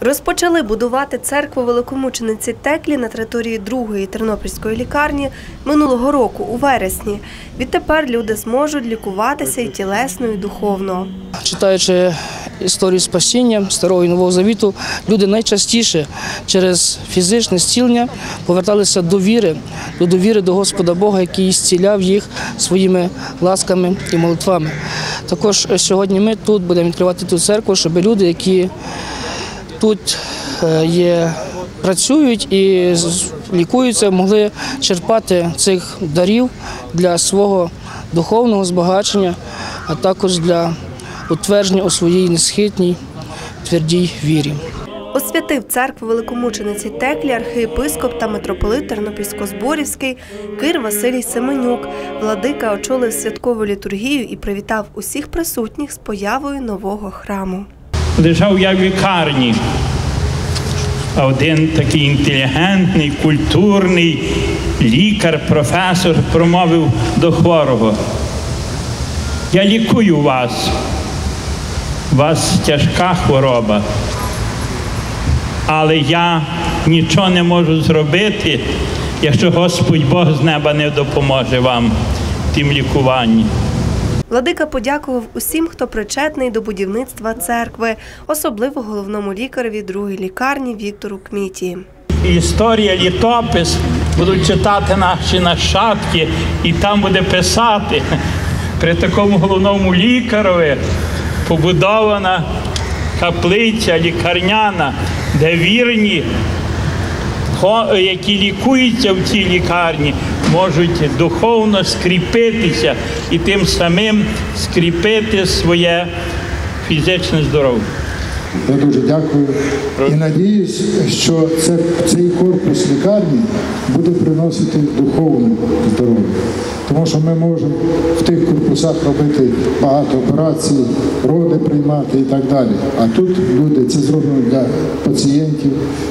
Розпочали будувати церкву великомучениці Теклі на території другої тернопільської лікарні минулого року у вересні. Відтепер люди зможуть лікуватися і тілесно, і духовно. Читаючи історію спасіння Старого і Нового Завіту, люди найчастіше через фізичне зцілення поверталися до віри, до довіри до Господа Бога, який зціляв їх своїми ласками і молитвами. Також сьогодні ми тут будемо відкривати ту церкву, щоб люди, які тут е, є, працюють і лікуються, могли черпати цих дарів для свого духовного збагачення, а також для утвердження у своїй несхитній твердій вірі. Освятив церкву великомучениці Теклі архієпископ та митрополит Тернопільсько-Зборівський Кир Василій Семенюк. Владика очолив святкову літургію і привітав усіх присутніх з появою нового храму. Лежав я в лікарні. А один такий інтелігентний, культурний лікар, професор промовив до хворого. Я лікую вас. У вас тяжка хвороба. Але я нічого не можу зробити, якщо Господь Бог з неба не допоможе вам в тім лікуванні. Владика подякував усім, хто причетний до будівництва церкви, особливо головному лікареві другої лікарні Віктору Кміті. Історія, літопис будуть читати наші нащадки, і там буде писати при такому головному лікарові побудована каплиця лікарняна, де вірні, які лікуються в цій лікарні, можуть духовно скріпитися і тим самим скріпити своє фізичне здоров'я. Я дуже дякую і надіюсь, що це, цей корпус лікарні буде приносити духовне здоров'я. Тому що ми можемо в тих корпусах робити багато операцій, роди приймати і так далі. А тут люди це зроблено для пацієнтів,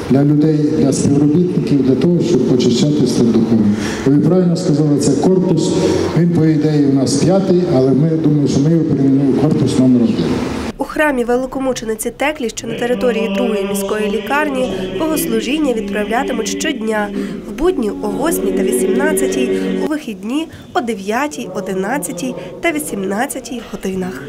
для людей, для співробітників, для того, щоб почищати духовно. Ви правильно сказали, це корпус. Він по ідеї у нас п'ятий, але ми думаємо, що ми його перейменуємо корпус номер один. Храмі великомучениці Теклі, що на території другої міської лікарні, богослужіння відправлятимуть щодня в будні о 8 та 18, у вихідні о 9, 11 та 18 годинах.